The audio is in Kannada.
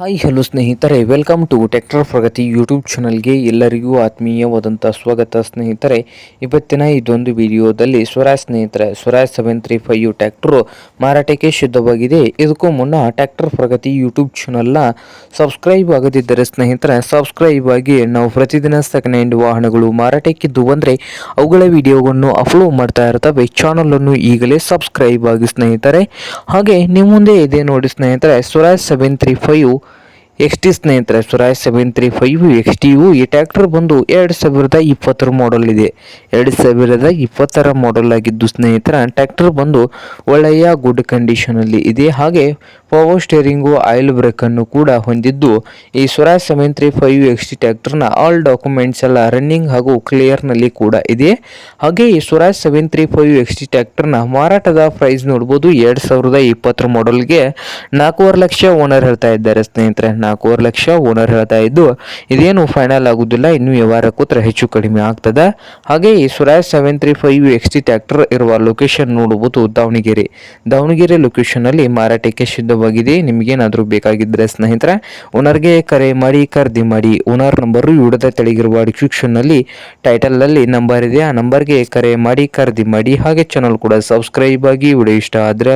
ಹಾಯ್ ಹಲೋ ಸ್ನೇಹಿತರೆ welcome to tractor Pragati YouTube ಚಾನಲ್ಗೆ ಎಲ್ಲರಿಗೂ ಆತ್ಮೀಯವಾದಂಥ ಸ್ವಾಗತ ಸ್ನೇಹಿತರೆ. ಇವತ್ತಿನ ಇದೊಂದು ವಿಡಿಯೋದಲ್ಲಿ ಸ್ವರಾಜ್ ಸ್ನೇಹಿತರೆ, Swaraj seven three five tractor ಮಾರಾಟಕ್ಕೆ ಸಿದ್ಧವಾಗಿದೆ. ಇದಕ್ಕೂ ಮುನ್ನ ಟ್ಯಾಕ್ಟರ್ ಪ್ರಗತಿ ಯೂಟ್ಯೂಬ್ ಚಾನಲ್ನ ಸಬ್ಸ್ಕ್ರೈಬ್ ಆಗದಿದ್ದರೆ ಸ್ನೇಹಿತರೆ ಸಬ್ಸ್ಕ್ರೈಬ್ ಆಗಿ ನಾವು ಪ್ರತಿದಿನ ಸೆಕೆಂಡ್ ಹ್ಯಾಂಡ್ ವಾಹನಗಳು ಮಾರಾಟಕ್ಕಿದ್ದು ಬಂದರೆ ಅವುಗಳ ವಿಡಿಯೋವನ್ನು ಅಪ್ಲೋಡ್ ಮಾಡ್ತಾ ಇರ್ತವೆ. ಚಾನಲನ್ನು ಈಗಲೇ ಸಬ್ಸ್ಕ್ರೈಬ್ ಆಗಿ ಸ್ನೇಹಿತರೆ. ಹಾಗೆ ನಿಮ್ಮ ಮುಂದೆ ಇದೆ ನೋಡಿ ಸ್ನೇಹಿತರೆ, Swaraj seven three five X T ಸ್ನೇಹಿತರೆ Swaraj seven three five X T you ಈ ಟ್ಯಾಕ್ಟರ್ ಬಂದು ಎರಡು ಸಾವಿರದ ಇಪ್ಪತ್ತರ ಮಾಡಲ್ ಇದೆ. ಎರಡು ಸಾವಿರದ ಇಪ್ಪತ್ತರ ಮಾಡಲ್ ಆಗಿದ್ದು ಸ್ನೇಹಿತರ ಟ್ಯಾಕ್ಟರ್ ಬಂದು ಒಳ್ಳೆಯ ಗುಡ್ ಕಂಡೀಷನಲ್ಲಿ ಇದೆ. ಹಾಗೆ ಪವರ್ ಸ್ಟೇರಿಂಗು ಆಯಿಲ್ ಬ್ರೇಕನ್ನು ಕೂಡ ಹೊಂದಿದ್ದು, ಈ Swaraj seven three five X T ಟ್ಯಾಕ್ಟರ್ನ all documents ಎಲ್ಲ ರನ್ನಿಂಗ್ ಹಾಗೂ ಕ್ಲಿಯರ್ನಲ್ಲಿ ಕೂಡ ಇದೆ. ಹಾಗೆ ಈ Swaraj seven three five X T ಟ್ಯಾಕ್ಟರ್ನ ಮಾರಾಟದ ಪ್ರೈಸ್ ನೋಡ್ಬೋದು ಎರಡು ಸಾವಿರದ ಇಪ್ಪತ್ತರ ಮಾಡಲ್ಗೆ ನಾಲ್ಕೂವರೆ ಲಕ್ಷ ಓನರ್ ಹೇಳ್ತಾ ಇದ್ದಾರೆ ಸ್ನೇಹಿತರೆ. ನಾಲ್ಕೂವರೆ ಲಕ್ಷ ಓನರ್ ಹೇಳ್ತಾ ಇದ್ದು, ಇದೇನು ಫೈನಲ್ ಆಗುವುದಿಲ್ಲ ಇನ್ನು ವ್ಯವಹಾರಕ್ಕೂ ತರ ಹೆಚ್ಚು ಕಡಿಮೆ ಆಗ್ತದೆ. ಹಾಗೆ ಈ Swaraj seven three five X T tractor ಇರುವ ಲೊಕೇಶನ್ ನೋಡಬಹುದು ದಾವಣಗೆರೆ. ದಾವಣಗೆರೆ ಲೊಕೇಶನ್ ಅಲ್ಲಿ ಮಾರಾಟಕ್ಕೆ ಸಿದ್ಧವಾಗಿದೆ ನಿಮಗೇನಾದರೂ ಬೇಕಾಗಿದ್ದರೆ ಸ್ನೇಹಿತರೆ ಓನರ್ಗೆ ಕರೆ ಮಾಡಿ, ಖರೀದಿ ಮಾಡಿ ಓನರ್ ನಂಬರು ವಿಡಿಯೋದ ತೆಳಗಿರುವ ಡಿಸ್ಕ್ರಿಪ್ಷನ್ನಲ್ಲಿ ಟೈಟಲಲ್ಲಿ ನಂಬರ್ ಇದೆ ಆ ನಂಬರ್ಗೆ ಕರೆ ಮಾಡಿ, ಖರೀದಿ ಮಾಡಿ, ಹಾಗೆ ಚಾನಲ್ ಕೂಡ ಸಬ್ಸ್ಕ್ರೈಬ್ ಆಗಿ ವಿಡಿಯೋ ಇಷ್ಟ ಆದರೆ